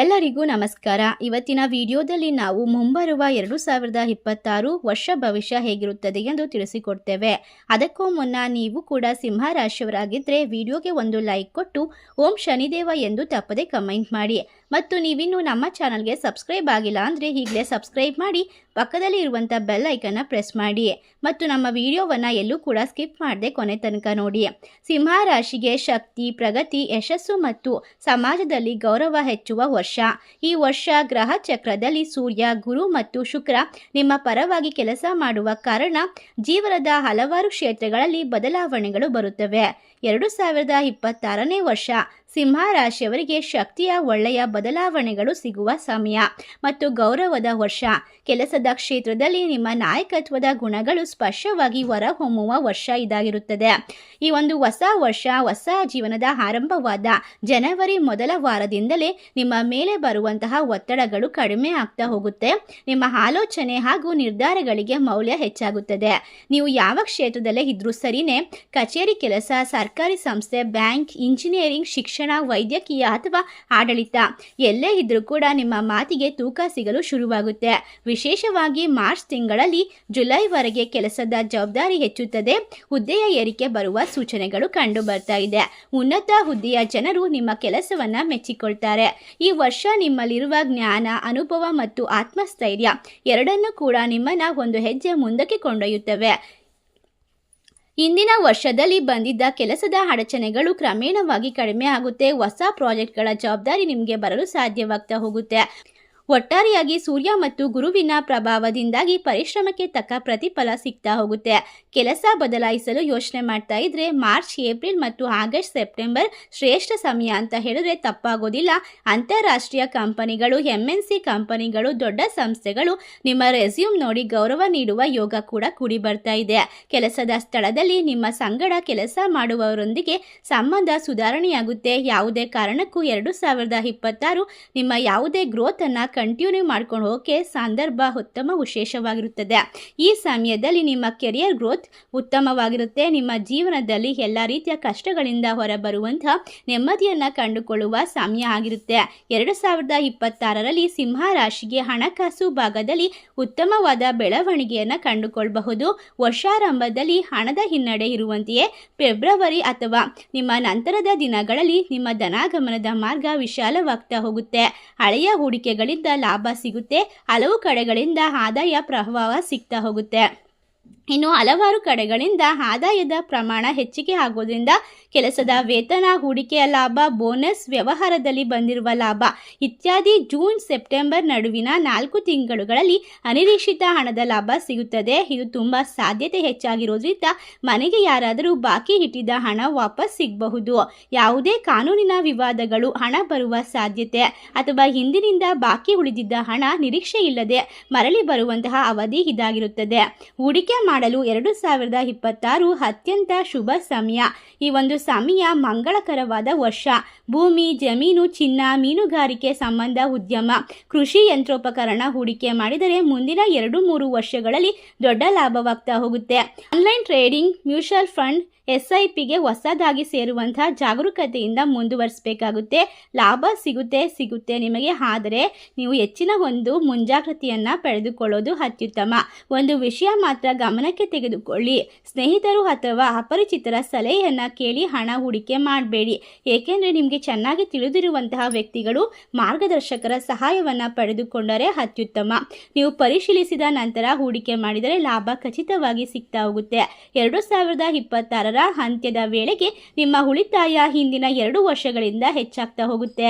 ಎಲ್ಲರಿಗೂ ನಮಸ್ಕಾರ. ಇವತ್ತಿನ ವಿಡಿಯೋದಲ್ಲಿ ನಾವು ಮುಂಬರುವ ಎರಡು ಸಾವಿರದ ಇಪ್ಪತ್ತಾರು ವರ್ಷ ಭವಿಷ್ಯ ಹೇಗಿರುತ್ತದೆ ಎಂದು ತಿಳಿಸಿಕೊಡ್ತೇವೆ. ಅದಕ್ಕೂ ಮುನ್ನ ನೀವು ಕೂಡ ಸಿಂಹ ರಾಶಿಯವರಾಗಿದ್ದರೆ ವಿಡಿಯೋಗೆ ಒಂದು ಲೈಕ್ ಕೊಟ್ಟು ಓಂ ಶನಿದೇವ ಎಂದು ತಪ್ಪದೆ ಕಮೆಂಟ್ ಮಾಡಿ. ಮತ್ತು ನೀವಿನ್ನು ನಮ್ಮ ಚಾನಲ್ಗೆ ಸಬ್ಸ್ಕ್ರೈಬ್ ಆಗಿಲ್ಲ ಅಂದರೆ ಈಗಲೇ ಸಬ್ಸ್ಕ್ರೈಬ್ ಮಾಡಿ, ಪಕ್ಕದಲ್ಲಿ ಇರುವಂಥ ಬೆಲ್ ಐಕನ್ನ ಪ್ರೆಸ್ ಮಾಡಿ ಮತ್ತು ನಮ್ಮ ವಿಡಿಯೋವನ್ನು ಎಲ್ಲೂ ಕೂಡ ಸ್ಕಿಪ್ ಮಾಡದೆ ಕೊನೆ ತನಕ ನೋಡಿ. ಸಿಂಹ ರಾಶಿಗೆ ಶಕ್ತಿ, ಪ್ರಗತಿ, ಯಶಸ್ಸು ಮತ್ತು ಸಮಾಜದಲ್ಲಿ ಗೌರವ ಹೆಚ್ಚುವ ವರ್ಷ. ಈ ವರ್ಷ ಗ್ರಹ ಚಕ್ರದಲ್ಲಿ ಸೂರ್ಯ, ಗುರು ಮತ್ತು ಶುಕ್ರ ನಿಮ್ಮ ಪರವಾಗಿ ಕೆಲಸ ಮಾಡುವ ಕಾರಣ ಜೀವನದ ಹಲವಾರು ಕ್ಷೇತ್ರಗಳಲ್ಲಿ ಬದಲಾವಣೆಗಳು ಬರುತ್ತವೆ. ಎರಡು ಸಾವಿರದ ಇಪ್ಪತ್ತಾರನೇ ವರ್ಷ ಸಿಂಹ ರಾಶಿಯವರಿಗೆ ಶಕ್ತಿಯ ಒಳ್ಳೆಯ ಬದಲಾವಣೆಗಳು ಸಿಗುವ ಸಮಯ ಮತ್ತು ಗೌರವದ ವರ್ಷ. ಕೆಲಸದ ಕ್ಷೇತ್ರದಲ್ಲಿ ನಿಮ್ಮ ನಾಯಕತ್ವದ ಗುಣಗಳು ಸ್ಪಷ್ಟವಾಗಿ ಹೊರಹೊಮ್ಮುವ ವರ್ಷ ಇದಾಗಿರುತ್ತದೆ. ಈ ಒಂದು ಹೊಸ ವರ್ಷ, ಹೊಸ ಜೀವನದ ಆರಂಭವಾದ ಜನವರಿ ಮೊದಲ ವಾರದಿಂದಲೇ ನಿಮ್ಮ ಮೇಲೆ ಬರುವಂತಹ ಒತ್ತಡಗಳು ಕಡಿಮೆ ಆಗ್ತಾ ಹೋಗುತ್ತೆ. ನಿಮ್ಮ ಆಲೋಚನೆ ಹಾಗೂ ನಿರ್ಧಾರಗಳಿಗೆ ಮೌಲ್ಯ ಹೆಚ್ಚಾಗುತ್ತದೆ. ನೀವು ಯಾವ ಕ್ಷೇತ್ರದಲ್ಲೇ ಇದ್ರೂ ಸರಿನೇ, ಕಚೇರಿ ಕೆಲಸ, ಸರ್ಕಾರಿ ಸಂಸ್ಥೆ, ಬ್ಯಾಂಕ್, ಇಂಜಿನಿಯರಿಂಗ್, ಶಿಕ್ಷಣ ವೈದ್ಯಕೀಯ ಅಥವಾ ಆಡಳಿತ. ಎಲ್ಲೇ ಇದ್ರೂ ಕೂಡ ನಿಮ್ಮ ಮಾತಿಗೆ ತೂಕ ಸಿಗಲು ಶುರುವಾಗುತ್ತೆ. ವಿಶೇಷವಾಗಿ ಮಾರ್ಚ್ ತಿಂಗಳಲ್ಲಿ ಜುಲೈವರೆಗೆ ಕೆಲಸದ ಜವಾಬ್ದಾರಿ ಹೆಚ್ಚುತ್ತದೆ. ಹುದ್ದೆಯ ಏರಿಕೆ ಬರುವ ಸೂಚನೆಗಳು ಕಂಡು ಬರ್ತಾ ಇದೆ. ಉನ್ನತ ಹುದ್ದೆಯ ಜನರು ನಿಮ್ಮ ಕೆಲಸವನ್ನ ಮೆಚ್ಚಿಕೊಳ್ತಾರೆ. ಈ ವರ್ಷ ನಿಮ್ಮಲ್ಲಿರುವ ಜ್ಞಾನ, ಅನುಭವ ಮತ್ತು ಆತ್ಮಸ್ಥೈರ್ಯ ಎರಡನ್ನೂ ಕೂಡ ನಿಮ್ಮನ್ನ ಒಂದು ಹೆಜ್ಜೆ ಮುಂದಕ್ಕೆ ಕೊಂಡೊಯ್ಯುತ್ತವೆ. ಇಂದಿನ ವರ್ಷದಲ್ಲಿ ಬಂದಿದ್ದ ಕೆಲಸದ ಅಡಚಣೆಗಳು ಕ್ರಮೇಣವಾಗಿ ಕಡಿಮೆ ಆಗುತ್ತೆ. ಹೊಸ ಪ್ರಾಜೆಕ್ಟ್ಗಳ ಜವಾಬ್ದಾರಿ ನಿಮಗೆ ಬರಲು ಸಾಧ್ಯವಾಗ್ತಾ ಹೋಗುತ್ತೆ. ಒಟ್ಟಾರೆಯಾಗಿ ಸೂರ್ಯ ಮತ್ತು ಗುರುವಿನ ಪ್ರಭಾವದಿಂದಾಗಿ ಪರಿಶ್ರಮಕ್ಕೆ ತಕ್ಕ ಪ್ರತಿಫಲ ಸಿಗ್ತಾ ಹೋಗುತ್ತೆ. ಕೆಲಸ ಬದಲಾಯಿಸಲು ಯೋಚನೆ ಮಾಡ್ತಾ ಇದ್ರೆ ಮಾರ್ಚ್, ಏಪ್ರಿಲ್ ಮತ್ತು ಆಗಸ್ಟ್, ಸೆಪ್ಟೆಂಬರ್ ಶ್ರೇಷ್ಠ ಸಮಯ ಅಂತ ಹೇಳಿದ್ರೆ ತಪ್ಪಾಗೋದಿಲ್ಲ. ಅಂತಾರಾಷ್ಟ್ರೀಯ ಕಂಪನಿಗಳು ಎಂ ಎನ್ ಸಿ ಕಂಪನಿಗಳು, ದೊಡ್ಡ ಸಂಸ್ಥೆಗಳು ನಿಮ್ಮ ರೆಸ್ಯೂಮ್ ನೋಡಿ ಗೌರವ ನೀಡುವ ಯೋಗ ಕೂಡ ಕೂಡಿ ಬರ್ತಾ ಇದೆ. ಕೆಲಸದ ಸ್ಥಳದಲ್ಲಿ ನಿಮ್ಮ ಸಂಗಡ ಕೆಲಸ ಮಾಡುವವರೊಂದಿಗೆ ಸಂಬಂಧ ಸುಧಾರಣೆಯಾಗುತ್ತೆ. ಯಾವುದೇ ಕಾರಣಕ್ಕೂ ಎರಡು ಸಾವಿರದ ಇಪ್ಪತ್ತಾರು ನಿಮ್ಮ ಯಾವುದೇ ಗ್ರೋತ್ ಅನ್ನ ಕಂಟಿನ್ಯೂ ಮಾಡ್ಕೊಂಡು ಹೋಗೋಕೆ ಸಂದರ್ಭ ಉತ್ತಮ ವಿಶೇಷವಾಗಿರುತ್ತದೆ. ಈ ಸಮಯದಲ್ಲಿ ನಿಮ್ಮ ಕೆರಿಯರ್ ಗ್ರೋತ್ ಉತ್ತಮವಾಗಿರುತ್ತೆ. ನಿಮ್ಮ ಜೀವನದಲ್ಲಿ ಎಲ್ಲ ರೀತಿಯ ಕಷ್ಟಗಳಿಂದ ಹೊರಬರುವಂತಹ ನೆಮ್ಮದಿಯನ್ನು ಕಂಡುಕೊಳ್ಳುವ ಸಮಯ ಆಗಿರುತ್ತೆ. ಎರಡು ಸಾವಿರದ ಇಪ್ಪತ್ತಾರರಲ್ಲಿ ಸಿಂಹ ರಾಶಿಗೆ ಹಣಕಾಸು ಭಾಗದಲ್ಲಿ ಉತ್ತಮವಾದ ಬೆಳವಣಿಗೆಯನ್ನು ಕಂಡುಕೊಳ್ಳಬಹುದು ವರ್ಷಾರಂಭದಲ್ಲಿ ಹಣದ ಹಿನ್ನಡೆ ಇರುವಂತೆಯೇ ಫೆಬ್ರವರಿ ಅಥವಾ ನಿಮ್ಮ ನಂತರದ ದಿನಗಳಲ್ಲಿ ನಿಮ್ಮ ಧನಾಗಮನದ ಮಾರ್ಗ ವಿಶಾಲವಾಗ್ತಾ ಹೋಗುತ್ತೆ. ಹಳೆಯ ಹೂಡಿಕೆಗಳಿಂದ ಲಾಭ ಸಿಗುತ್ತೆ. ಹಲವು ಕಡೆಗಳಿಂದ ಆದಾಯ ಪ್ರವಾಹ ಸಿಗ್ತಾ ಹೋಗುತ್ತೆ. ಇನ್ನು ಹಲವಾರು ಕಡೆಗಳಿಂದ ಆದಾಯದ ಪ್ರಮಾಣ ಹೆಚ್ಚಿಗೆ ಆಗೋದ್ರಿಂದ ಕೆಲಸದ ವೇತನ, ಹೂಡಿಕೆಯ ಲಾಭ, ಬೋನಸ್, ವ್ಯವಹಾರದಲ್ಲಿ ಬಂದಿರುವ ಲಾಭ ಇತ್ಯಾದಿ ಜೂನ್, ಸೆಪ್ಟೆಂಬರ್ ನಡುವಿನ ನಾಲ್ಕು ತಿಂಗಳುಗಳಲ್ಲಿ ಅನಿರೀಕ್ಷಿತ ಹಣದ ಲಾಭ ಸಿಗುತ್ತದೆ. ಇದು ತುಂಬ ಸಾಧ್ಯತೆ ಹೆಚ್ಚಾಗಿರೋದ್ರಿಂದ ಮನೆಗೆ ಯಾರಾದರೂ ಬಾಕಿ ಇಟ್ಟಿದ್ದ ಹಣ ವಾಪಸ್ ಸಿಗಬಹುದು. ಯಾವುದೇ ಕಾನೂನಿನ ವಿವಾದಗಳು ಹಣ ಬರುವ ಸಾಧ್ಯತೆ ಅಥವಾ ಹಿಂದಿನಿಂದ ಬಾಕಿ ಉಳಿದಿದ್ದ ಹಣ ನಿರೀಕ್ಷೆ ಇಲ್ಲದೆ ಮರಳಿ ಬರುವಂತಹ ಅವಧಿ ಇದಾಗಿರುತ್ತದೆ. ಹೂಡಿಕೆ ಮಾಡಲು ಎರಡು ಸಾವಿರದ ಇಪ್ಪತ್ತಾರು ಅತ್ಯಂತ ಶುಭ ಸಮಯ. ಈ ಒಂದು ಸಮಯ ಮಂಗಳಕರವಾದ ವರ್ಷ. ಭೂಮಿ, ಜಮೀನು, ಚಿನ್ನ, ಮೀನುಗಾರಿಕೆ ಸಂಬಂಧ ಉದ್ಯಮ. ಕೃಷಿ ಯಂತ್ರೋಪಕರಣ ಹೂಡಿಕೆ ಮಾಡಿದರೆ ಮುಂದಿನ ಎರಡು ಮೂರು ವರ್ಷಗಳಲ್ಲಿ ದೊಡ್ಡ ಲಾಭವಾಗ್ತಾ ಹೋಗುತ್ತೆ. Online trading, mutual fund S I ಪಿಗೆ ಹೊಸದಾಗಿ ಸೇರುವಂತಹ ಜಾಗರೂಕತೆಯಿಂದ ಮುಂದುವರಿಸಬೇಕಾಗುತ್ತೆ. ಲಾಭ ಸಿಗುತ್ತೆ ಸಿಗುತ್ತೆ ನಿಮಗೆ. ಆದರೆ ನೀವು ಹೆಚ್ಚಿನ ಒಂದು ಮುಂಜಾಗ್ರತೆಯನ್ನು ಪಡೆದುಕೊಳ್ಳೋದು ಅತ್ಯುತ್ತಮ. ಒಂದು ವಿಷಯ ಮಾತ್ರ ಗಮನಕ್ಕೆ ತೆಗೆದುಕೊಳ್ಳಿ. ಸ್ನೇಹಿತರು ಅಥವಾ ಅಪರಿಚಿತರ ಸಲಹೆಯನ್ನು ಕೇಳಿ ಹಣ ಹೂಡಿಕೆ ಮಾಡಬೇಡಿ. ಏಕೆಂದರೆ ನಿಮಗೆ ಚೆನ್ನಾಗಿ ತಿಳಿದಿರುವಂತಹ ವ್ಯಕ್ತಿಗಳು ಮಾರ್ಗದರ್ಶಕರ ಸಹಾಯವನ್ನು ಪಡೆದುಕೊಂಡರೆ ಅತ್ಯುತ್ತಮ. ನೀವು ಪರಿಶೀಲಿಸಿದ ನಂತರ ಹೂಡಿಕೆ ಮಾಡಿದರೆ ಲಾಭ ಖಚಿತವಾಗಿ ಸಿಗ್ತಾ ಹೋಗುತ್ತೆ. ಎರಡು ಸಾವಿರದ ಇಪ್ಪತ್ತಾರರ ಅಂತ್ಯದ ವೇಳೆಗೆ ನಿಮ್ಮ ಉಳಿತಾಯ ಹಿಂದಿನ ಎರಡು ವರ್ಷಗಳಿಂದ ಹೆಚ್ಚಾಗ್ತಾ ಹೋಗುತ್ತೆ.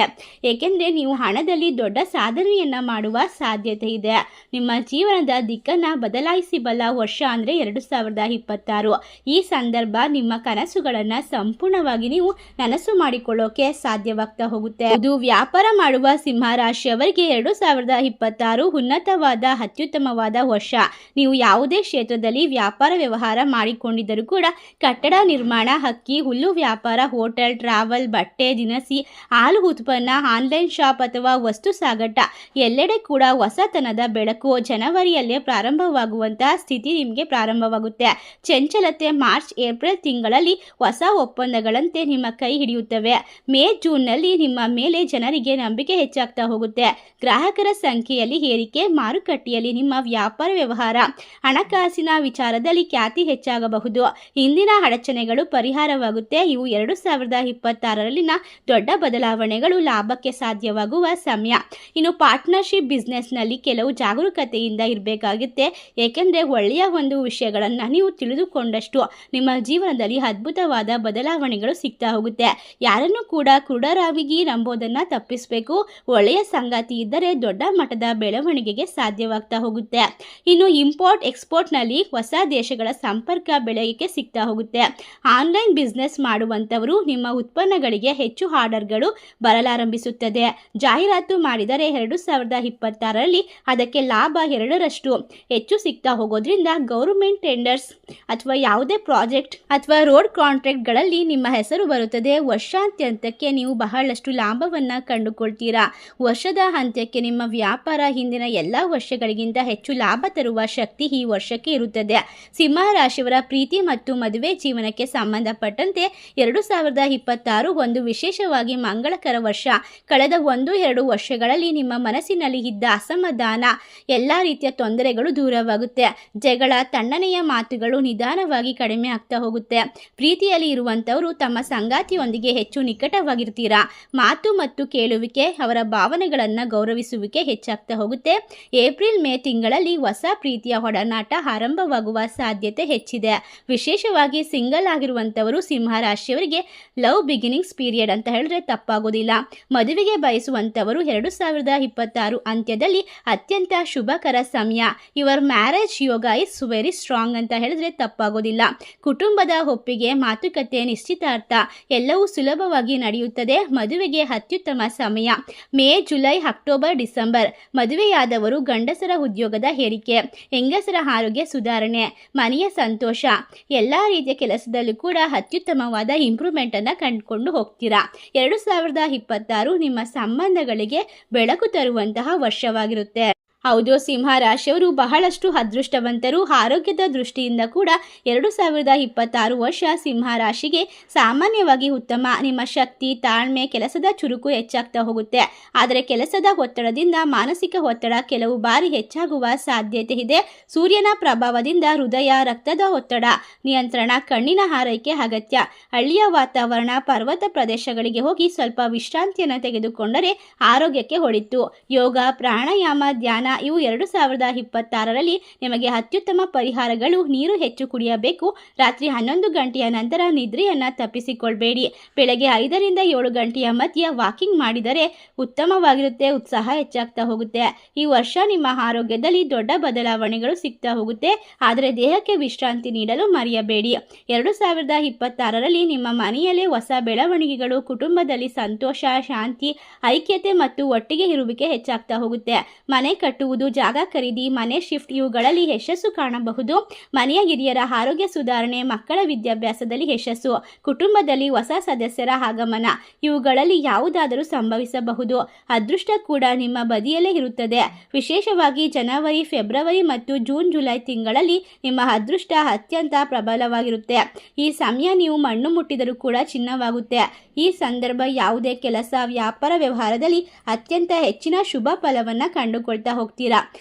ಏಕೆಂದರೆ ನೀವು ಹಣದಲ್ಲಿ ದೊಡ್ಡ ಸಾಧನೆಯನ್ನು ಮಾಡುವ ಸಾಧ್ಯತೆ ಇದೆ. ನಿಮ್ಮ ಜೀವನದ ದಿಕ್ಕನ್ನು ಬದಲಾಯಿಸಬಲ್ಲ ವರ್ಷ ಅಂದರೆ ಎರಡು ಸಾವಿರದ ಇಪ್ಪತ್ತಾರು. ಈ ಸಂದರ್ಭ ನಿಮ್ಮ ಕನಸುಗಳನ್ನು ಸಂಪೂರ್ಣವಾಗಿ ನೀವು ನನಸು ಮಾಡಿಕೊಳ್ಳೋಕೆ ಸಾಧ್ಯವಾಗ್ತಾ ಹೋಗುತ್ತೆ. ಇದು ವ್ಯಾಪಾರ ಮಾಡುವ ಸಿಂಹ ರಾಶಿಯವರಿಗೆ ಎರಡು ಸಾವಿರದ ಇಪ್ಪತ್ತಾರು ಉನ್ನತವಾದ, ಅತ್ಯುತ್ತಮವಾದ ವರ್ಷ. ನೀವು ಯಾವುದೇ ಕ್ಷೇತ್ರದಲ್ಲಿ ವ್ಯಾಪಾರ ವ್ಯವಹಾರ ಮಾಡಿಕೊಂಡಿದ್ದರೂ ಕೂಡ ಕಟ್ಟಡ ಕಟ್ಟಡ ನಿರ್ಮಾಣ ಹಕ್ಕಿ, ಹುಲ್ಲು ವ್ಯಾಪಾರ, ಹೋಟೆಲ್, ಟ್ರಾವೆಲ್, ಬಟ್ಟೆ, ದಿನಸಿ, ಹಾಲು ಉತ್ಪನ್ನ, ಆನ್ಲೈನ್ ಶಾಪ್ ಅಥವಾ ವಸ್ತು ಸಾಗಾಟ, ಎಲ್ಲೆಡೆ ಕೂಡ ಹೊಸತನದ ಬೆಳಕು ಜನವರಿಯಲ್ಲೇ ಪ್ರಾರಂಭವಾಗುವಂತಹ ಸ್ಥಿತಿ ನಿಮಗೆ ಪ್ರಾರಂಭವಾಗುತ್ತೆ. ಚಂಚಲತೆ ಮಾರ್ಚ್, ಏಪ್ರಿಲ್ ತಿಂಗಳಲ್ಲಿ ಹೊಸ ಒಪ್ಪಂದಗಳಂತೆ ನಿಮ್ಮ ಕೈ ಹಿಡಿಯುತ್ತವೆ. ಮೇ, ಜೂನ್ನಲ್ಲಿ ನಿಮ್ಮ ಮೇಲೆ ಜನರಿಗೆ ನಂಬಿಕೆ ಹೆಚ್ಚಾಗ್ತಾ ಹೋಗುತ್ತೆ. ಗ್ರಾಹಕರ ಸಂಖ್ಯೆಯಲ್ಲಿ ಏರಿಕೆ, ಮಾರುಕಟ್ಟೆಯಲ್ಲಿ ನಿಮ್ಮ ವ್ಯಾಪಾರ ವ್ಯವಹಾರ, ಹಣಕಾಸಿನ ವಿಚಾರದಲ್ಲಿ ಖ್ಯಾತಿ ಹೆಚ್ಚಾಗಬಹುದು. ಇಂದಿನ ಅಡಚಣೆಗಳು ಪರಿಹಾರವಾಗುತ್ತೆ. ಇವು ಎರಡು ಸಾವಿರದ ಇಪ್ಪತ್ತಾರರಲ್ಲಿನ ದೊಡ್ಡ ಬದಲಾವಣೆಗಳು. ಲಾಭಕ್ಕೆ ಸಾಧ್ಯವಾಗುವ ಸಮಯ. ಇನ್ನು ಪಾರ್ಟ್ನರ್ಶಿಪ್ ಬಿಸ್ನೆಸ್ನಲ್ಲಿ ಕೆಲವು ಜಾಗರೂಕತೆಯಿಂದ ಇರಬೇಕಾಗುತ್ತೆ. ಏಕೆಂದರೆ ಒಳ್ಳೆಯ ಒಂದು ವಿಷಯಗಳನ್ನು ನೀವು ತಿಳಿದುಕೊಂಡಷ್ಟು ನಿಮ್ಮ ಜೀವನದಲ್ಲಿ ಅದ್ಭುತವಾದ ಬದಲಾವಣೆಗಳು ಸಿಗ್ತಾ ಹೋಗುತ್ತೆ. ಯಾರನ್ನು ಕೂಡ ಕುರುಡರಾಗಿ ನಂಬೋದನ್ನು ತಪ್ಪಿಸಬೇಕು. ಒಳ್ಳೆಯ ಸಂಗಾತಿ ಇದ್ದರೆ ದೊಡ್ಡ ಮಟ್ಟದ ಬೆಳವಣಿಗೆಗೆ ಸಾಧ್ಯವಾಗ್ತಾ ಹೋಗುತ್ತೆ. ಇನ್ನು ಇಂಪೋರ್ಟ್, ಎಕ್ಸ್ಪೋರ್ಟ್ನಲ್ಲಿ ಹೊಸ ದೇಶಗಳ ಸಂಪರ್ಕ ಬೆಳೆಯಕ್ಕೆ ಸಿಗ್ತಾ ಹೋಗುತ್ತೆ. ಆನ್ಲೈನ್ ಬಿಸ್ನೆಸ್ ಮಾಡುವಂಥವರು ನಿಮ್ಮ ಉತ್ಪನ್ನಗಳಿಗೆ ಹೆಚ್ಚು ಆರ್ಡರ್ಗಳು ಬರಲಾರಂಭಿಸುತ್ತದೆ. ಜಾಹೀರಾತು ಮಾಡಿದರೆ ಎರಡು ಸಾವಿರದ ಇಪ್ಪತ್ತಾರರಲ್ಲಿ ಅದಕ್ಕೆ ಲಾಭ ಎರಡರಷ್ಟು. ಹೆಚ್ಚು ಸಿಗ್ತಾ ಹೋಗೋದ್ರಿಂದ ಗೌರ್ಮೆಂಟ್ ಟೆಂಡರ್ಸ್ ಅಥವಾ ಯಾವುದೇ ಪ್ರಾಜೆಕ್ಟ್ ಅಥವಾ ರೋಡ್ ಕಾಂಟ್ರಾಕ್ಟ್ಗಳಲ್ಲಿ ನಿಮ್ಮ ಹೆಸರು ಬರುತ್ತದೆ. ವರ್ಷಾಂತ್ಯಂತಕ್ಕೆ ನೀವು ಬಹಳಷ್ಟು ಲಾಭವನ್ನು ಕಂಡುಕೊಳ್ತೀರಾ. ವರ್ಷದ ಅಂತ್ಯಕ್ಕೆ ನಿಮ್ಮ ವ್ಯಾಪಾರ ಹಿಂದಿನ ಎಲ್ಲ ವರ್ಷಗಳಿಗಿಂತ ಹೆಚ್ಚು ಲಾಭ ತರುವ ಶಕ್ತಿ ಈ ವರ್ಷಕ್ಕೆ ಇರುತ್ತದೆ. ಸಿಂಹ ರಾಶಿಯವರ ಪ್ರೀತಿ ಮತ್ತು ಮದುವೆ ಜೀವನಕ್ಕೆ ಸಂಬಂಧಪಟ್ಟಂತೆ ಎರಡು ಸಾವಿರದ ಇಪ್ಪತ್ತಾರು ಒಂದು ವಿಶೇಷವಾಗಿ ಮಂಗಳಕರ ವರ್ಷ. ಕಳೆದ ಒಂದು ಎರಡು ವರ್ಷಗಳಲ್ಲಿ ನಿಮ್ಮ ಮನಸ್ಸಿನಲ್ಲಿ ಇದ್ದ ಅಸಮಾಧಾನ, ಎಲ್ಲ ರೀತಿಯ ತೊಂದರೆಗಳು ದೂರವಾಗುತ್ತೆ. ಜಗಳ, ತಣ್ಣನೆಯ ಮಾತುಗಳು ನಿಧಾನವಾಗಿ ಕಡಿಮೆ ಆಗ್ತಾ ಹೋಗುತ್ತೆ. ಪ್ರೀತಿಯಲ್ಲಿ ಇರುವಂಥವರು ತಮ್ಮ ಸಂಗಾತಿಯೊಂದಿಗೆ ಹೆಚ್ಚು ನಿಕಟವಾಗಿರ್ತೀರಾ? ಮಾತು ಮತ್ತು ಕೇಳುವಿಕೆ ಅವರ ಭಾವನೆಗಳನ್ನು ಗೌರವಿಸುವಿಕೆ ಹೆಚ್ಚಾಗ್ತಾ ಹೋಗುತ್ತೆ. ಏಪ್ರಿಲ್, ಮೇ ತಿಂಗಳಲ್ಲಿ ಹೊಸ ಪ್ರೀತಿಯ ಒಡನಾಟ ಆರಂಭವಾಗುವ ಸಾಧ್ಯತೆ ಹೆಚ್ಚಿದೆ. ವಿಶೇಷವಾಗಿ ಸಿಂಗಲ್ ಆಗಿರುವಂಥವರು ಸಿಂಹ ರಾಶಿಯವರಿಗೆ ಲವ್ ಬಿಗಿನಿಂಗ್ಸ್ ಪೀರಿಯಡ್ ಅಂತ ಹೇಳಿದ್ರೆ ತಪ್ಪಾಗೋದಿಲ್ಲ. ಮದುವೆಗೆ ಬಯಸುವಂಥವರು ಎರಡು ಸಾವಿರದ ಇಪ್ಪತ್ತಾರು ಅಂತ್ಯದಲ್ಲಿ ಅತ್ಯಂತ ಶುಭಕರ ಸಮಯ. Your marriage yoga is very strong ಅಂತ ಹೇಳಿದ್ರೆ ತಪ್ಪಾಗೋದಿಲ್ಲ. ಕುಟುಂಬದ ಒಪ್ಪಿಗೆ, ಮಾತುಕತೆ, ನಿಶ್ಚಿತಾರ್ಥ ಎಲ್ಲವೂ ಸುಲಭವಾಗಿ ನಡೆಯುತ್ತದೆ. ಮದುವೆಗೆ ಅತ್ಯುತ್ತಮ ಸಮಯ. ಮೇ, ಜುಲೈ, ಅಕ್ಟೋಬರ್, ಡಿಸೆಂಬರ್ ಮದುವೆಯಾದವರು ಗಂಡಸರ ಉದ್ಯೋಗದ ಹೇರಿಕೆ, ಹೆಂಗಸರ ಆರೋಗ್ಯ ಸುಧಾರಣೆ, ಮನೆಯ ಸಂತೋಷ, ಎಲ್ಲ ರೀತಿಯ ಕೆಲಸದಲ್ಲೂ ಕೂಡ ಅತ್ಯುತ್ತಮವಾದ ಇಂಪ್ರೂವ್ಮೆಂಟ್ ಅನ್ನ ಕಂಡುಕೊಂಡು ಹೋಗ್ತೀರಾ? ಎರಡು ಸಾವಿರದ ಇಪ್ಪತ್ತಾರು ನಿಮ್ಮ ಸಂಬಂಧಗಳಿಗೆ ಬೆಳಕು ತರುವಂತಹ ವರ್ಷವಾಗಿರುತ್ತೆ. ಹೌದು ಸಿಂಹ ರಾಶಿಯವರು ಬಹಳಷ್ಟು ಅದೃಷ್ಟವಂತರು. ಆರೋಗ್ಯದ ದೃಷ್ಟಿಯಿಂದ ಕೂಡ ಎರಡು ಸಾವಿರದ ಇಪ್ಪತ್ತಾರು ವರ್ಷ ಸಿಂಹ ರಾಶಿಗೆ ಸಾಮಾನ್ಯವಾಗಿ ಉತ್ತಮ. ನಿಮ್ಮ ಶಕ್ತಿ, ತಾಳ್ಮೆ ಕೆಲಸದ ಚುರುಕು ಹೆಚ್ಚಾಗ್ತಾ ಹೋಗುತ್ತೆ. ಆದರೆ ಕೆಲಸದ ಒತ್ತಡದಿಂದ ಮಾನಸಿಕ ಒತ್ತಡ ಕೆಲವು ಬಾರಿ ಹೆಚ್ಚಾಗುವ ಸಾಧ್ಯತೆ ಇದೆ. ಸೂರ್ಯನ ಪ್ರಭಾವದಿಂದ ಹೃದಯ, ರಕ್ತದ ಒತ್ತಡ, ನಿಯಂತ್ರಣ, ಕಣ್ಣಿನ ಆರೈಕೆ ಅಗತ್ಯ. ಹಳ್ಳಿಯ ವಾತಾವರಣ, ಪರ್ವತ ಪ್ರದೇಶಗಳಿಗೆ ಹೋಗಿ ಸ್ವಲ್ಪ ವಿಶ್ರಾಂತಿಯನ್ನು ತೆಗೆದುಕೊಂಡರೆ ಆರೋಗ್ಯಕ್ಕೆ ಹೊಳಿತು. ಯೋಗ, ಪ್ರಾಣಾಯಾಮ, ಧ್ಯಾನ ಇವು ಎರಡು ಸಾವಿರದ ಇಪ್ಪತ್ತಾರರಲ್ಲಿ ನಿಮಗೆ ಅತ್ಯುತ್ತಮ ಪರಿಹಾರಗಳು, ನೀರು ಹೆಚ್ಚು ಕುಡಿಯಬೇಕು. ರಾತ್ರಿ ಹನ್ನೊಂದು ಗಂಟೆಯ ನಂತರ ನಿದ್ರೆಯನ್ನು ತಪ್ಪಿಸಿಕೊಳ್ಬೇಡಿ. ಬೆಳಗ್ಗೆ ಐದರಿಂದ ಏಳು ಗಂಟೆಯ ಮಧ್ಯೆ ವಾಕಿಂಗ್ ಮಾಡಿದರೆ ಉತ್ತಮವಾಗಿರುತ್ತೆ, ಉತ್ಸಾಹ ಹೆಚ್ಚಾಗ್ತಾ ಹೋಗುತ್ತೆ. ಈ ವರ್ಷ ನಿಮ್ಮ ಆರೋಗ್ಯದಲ್ಲಿ ದೊಡ್ಡ ಬದಲಾವಣೆಗಳು ಸಿಗ್ತಾ ಹೋಗುತ್ತೆ. ಆದರೆ ದೇಹಕ್ಕೆ ವಿಶ್ರಾಂತಿ ನೀಡಲು ಮರೆಯಬೇಡಿ. ಎರಡು ಸಾವಿರದ ಇಪ್ಪತ್ತಾರರಲ್ಲಿ ನಿಮ್ಮ ಮನೆಯಲ್ಲೇ ಹೊಸ ಬೆಳವಣಿಗೆಗಳು, ಕುಟುಂಬದಲ್ಲಿ ಸಂತೋಷ, ಶಾಂತಿ, ಐಕ್ಯತೆ ಮತ್ತು ಒಟ್ಟಿಗೆ ಇರುವಿಕೆ ಹೆಚ್ಚಾಗ್ತಾ ಹೋಗುತ್ತೆ. ಮನೆ ಕಟ್ಟುವುದು ಜಾಗ ಖರೀದಿ ಮನೆ ಶಿಫ್ಟ್ ಇವುಗಳಲ್ಲಿ ಯಶಸ್ಸು ಕಾಣಬಹುದು ಮನೆಯ ಹಿರಿಯರ ಆರೋಗ್ಯ ಸುಧಾರಣೆ ಮಕ್ಕಳ ವಿದ್ಯಾಭ್ಯಾಸದಲ್ಲಿ ಯಶಸ್ಸು ಕುಟುಂಬದಲ್ಲಿ ಹೊಸ ಸದಸ್ಯರ ಆಗಮನ ಇವುಗಳಲ್ಲಿ ಯಾವುದಾದರೂ ಸಂಭವಿಸಬಹುದು ಅದೃಷ್ಟ ಕೂಡ ನಿಮ್ಮ ಬದಿಯಲ್ಲೇ ಇರುತ್ತದೆ ವಿಶೇಷವಾಗಿ ಜನವರಿ ಫೆಬ್ರವರಿ ಮತ್ತು ಜೂನ್ ಜುಲೈ ತಿಂಗಳಲ್ಲಿ ನಿಮ್ಮ ಅದೃಷ್ಟ ಅತ್ಯಂತ ಪ್ರಬಲವಾಗಿರುತ್ತೆ ಈ ಸಮಯ ನೀವು ಮಣ್ಣು ಮುಟ್ಟಿದರೂ ಕೂಡ ಚಿನ್ನವಾಗುತ್ತೆ ಈ ಸಂದರ್ಭ ಯಾವುದೇ ಕೆಲಸ ವ್ಯಾಪಾರ ವ್ಯವಹಾರದಲ್ಲಿ ಅತ್ಯಂತ ಹೆಚ್ಚಿನ ಶುಭ ಫಲವನ್ನು ಕಂಡುಕೊಳ್ತಾ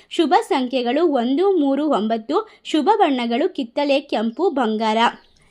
ಶುಭ ಸಂಖ್ಯೆಗಳು ಒಂದು ಮೂರು ಒಂಬತ್ತು ಶುಭ ಬಣ್ಣಗಳು ಕಿತ್ತಳೆ ಕೆಂಪು ಬಂಗಾರ.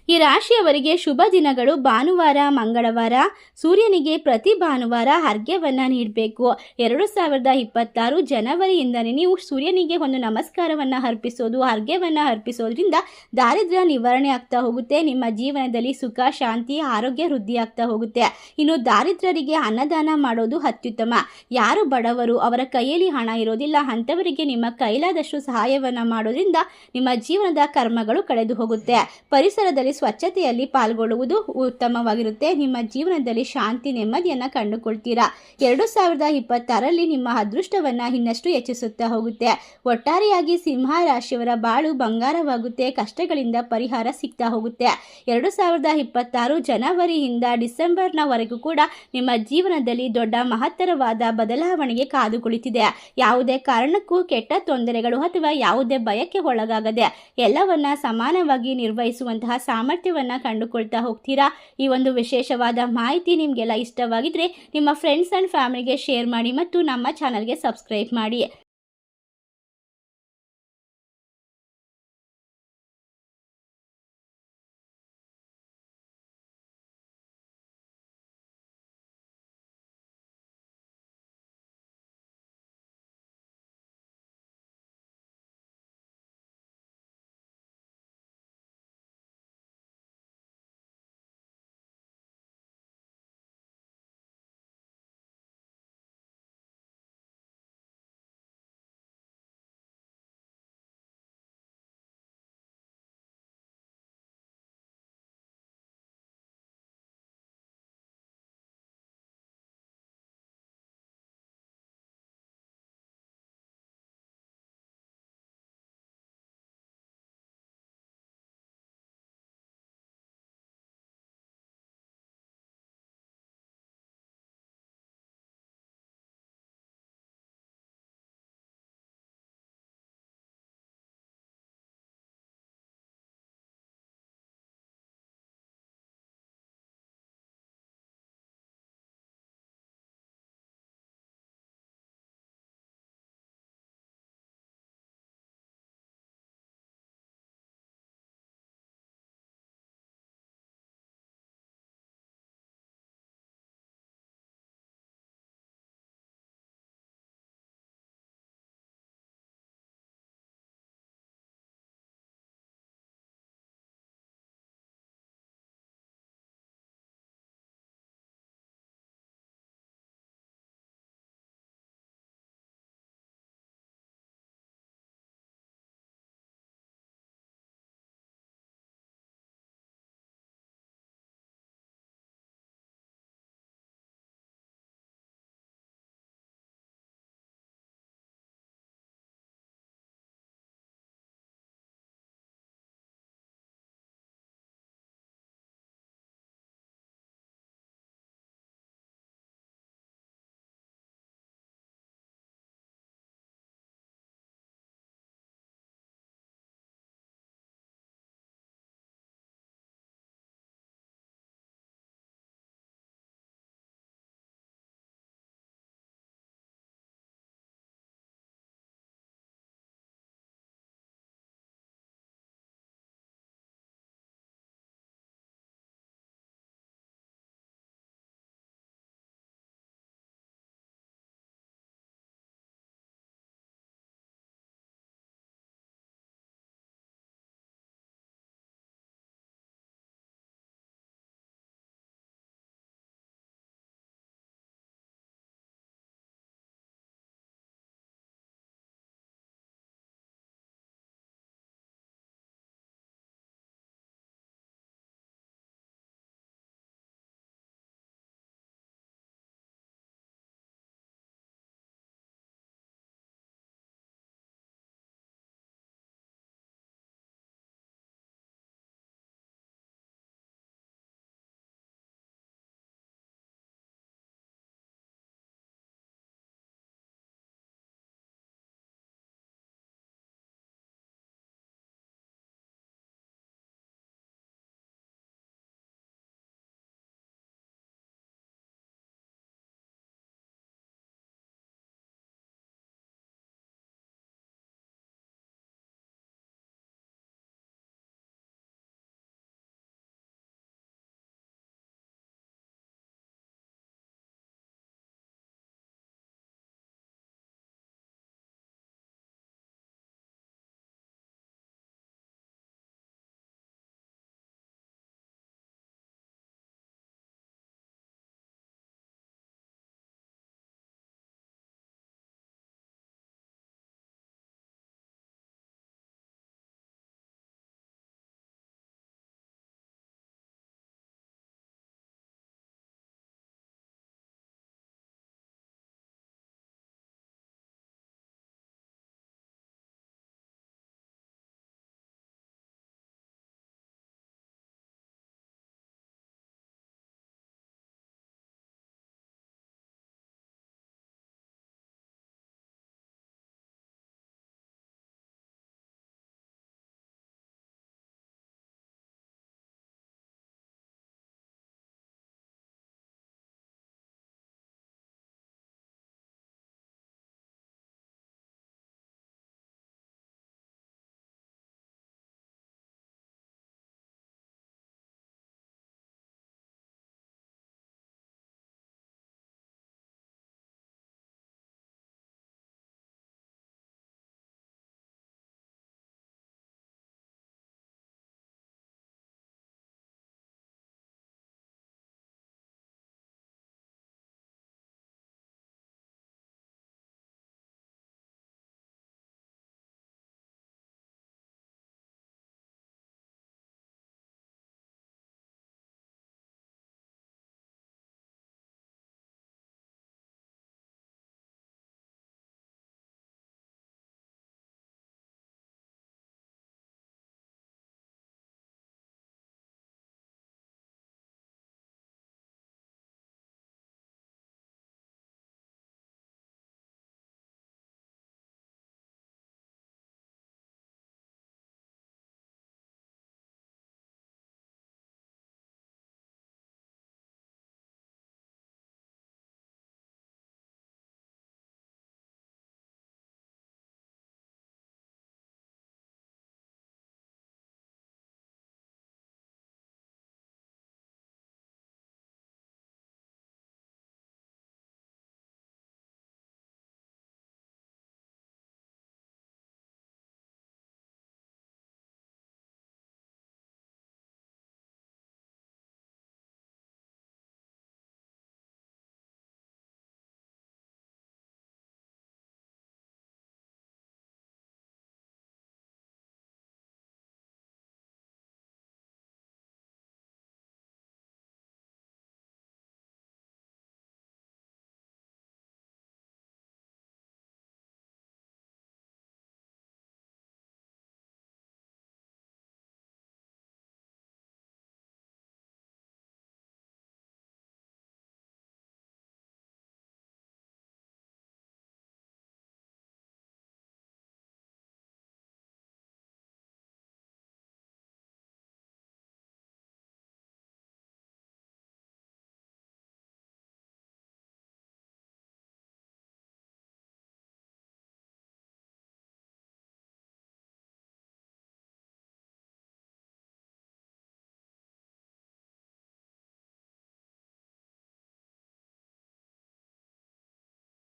ಈ ರಾಶಿಯವರಿಗೆ ಶುಭ ದಿನಗಳು. ಭಾನುವಾರ, ಮಂಗಳವಾರ, ಸೂರ್ಯನಿಗೆ ಪ್ರತಿ ಭಾನುವಾರ ಅರ್ಘ್ಯವನ್ನು ನೀಡಬೇಕು. ಎರಡು ಸಾವಿರದ ಇಪ್ಪತ್ತಾರು ಜನವರಿಯಿಂದಲೇ ನೀವು ಸೂರ್ಯನಿಗೆ ಒಂದು ನಮಸ್ಕಾರವನ್ನು ಅರ್ಪಿಸೋದು. ಅರ್ಘ್ಯವನ್ನು ಅರ್ಪಿಸೋದ್ರಿಂದ ದಾರಿದ್ರ್ಯ ನಿವಾರಣೆ ಆಗ್ತಾ ಹೋಗುತ್ತೆ. ನಿಮ್ಮ ಜೀವನದಲ್ಲಿ ಸುಖ, ಶಾಂತಿ, ಆರೋಗ್ಯ ವೃದ್ಧಿ ಆಗ್ತಾ ಹೋಗುತ್ತೆ. ಇನ್ನು ದಾರಿದ್ರ್ಯರಿಗೆ ಅನ್ನದಾನ ಮಾಡೋದು ಅತ್ಯುತ್ತಮ. ಯಾರು ಬಡವರು, ಅವರ ಕೈಯಲ್ಲಿ ಹಣ ಇರೋದಿಲ್ಲ. ಅಂಥವರಿಗೆ ನಿಮ್ಮ ಕೈಲಾದಷ್ಟು ಸಹಾಯವನ್ನು ಮಾಡೋದ್ರಿಂದ ನಿಮ್ಮ ಜೀವನದ ಕರ್ಮಗಳು ಕಳೆದು ಹೋಗುತ್ತೆ ಪರಿಸರದಲ್ಲಿ ಸ್ವಚ್ಛತೆಯಲ್ಲಿ ಪಾಲ್ಗೊಳ್ಳುವುದು ಉತ್ತಮವಾಗಿರುತ್ತೆ. ನಿಮ್ಮ ಜೀವನದಲ್ಲಿ ಶಾಂತಿ, ನೆಮ್ಮದಿಯನ್ನು ಕಂಡುಕೊಳ್ತೀರಾ? ಎರಡು ಸಾವಿರದ ಇಪ್ಪತ್ತಾರಲ್ಲಿ ನಿಮ್ಮ ಅದೃಷ್ಟವನ್ನು ಇನ್ನಷ್ಟು ಹೆಚ್ಚಿಸುತ್ತಾ ಹೋಗುತ್ತೆ. ಒಟ್ಟಾರೆಯಾಗಿ ಸಿಂಹ ರಾಶಿಯವರ ಬಾಳು ಬಂಗಾರವಾಗುತ್ತೆ, ಕಷ್ಟಗಳಿಂದ ಪರಿಹಾರ ಸಿಗ್ತಾ ಹೋಗುತ್ತೆ. ಎರಡು ಸಾವಿರದ ಇಪ್ಪತ್ತಾರು ಜನವರಿಯಿಂದ ಡಿಸೆಂಬರ್ನವರೆಗೂ ಕೂಡ ನಿಮ್ಮ ಜೀವನದಲ್ಲಿ ದೊಡ್ಡ ಮಹತ್ತರವಾದ ಬದಲಾವಣೆಗೆ ಕಾದು ಕುಳಿತಿದೆ ಯಾವುದೇ ಕಾರಣಕ್ಕೂ ಕೆಟ್ಟ ತೊಂದರೆಗಳು ಅಥವಾ ಯಾವುದೇ ಭಯಕ್ಕೆ ಒಳಗಾಗದೆ ಎಲ್ಲವನ್ನ ಸಮಾನವಾಗಿ ನಿರ್ವಹಿಸುವಂತಹ ಸಾಮರ್ಥ್ಯವನ್ನ ಕಂಡುಕೊಳ್ತಾ ಹೋಗ್ತೀರಾ? ಈ ಒಂದು ವಿಶೇಷವಾದ ಮಾಹಿತಿ ನಿಮಗೆಲ್ಲ ಇಷ್ಟವಾಗಿದ್ರೆ ನಿಮ್ಮ ಫ್ರೆಂಡ್ಸ್ ಆ್ಯಂಡ್ ಫ್ಯಾಮಿಲಿಗೆ ಶೇರ್ ಮಾಡಿ ಮತ್ತು ನಮ್ಮ ಚಾನಲ್ಗೆ ಸಬ್ಸ್ಕ್ರೈಬ್ ಮಾಡಿ.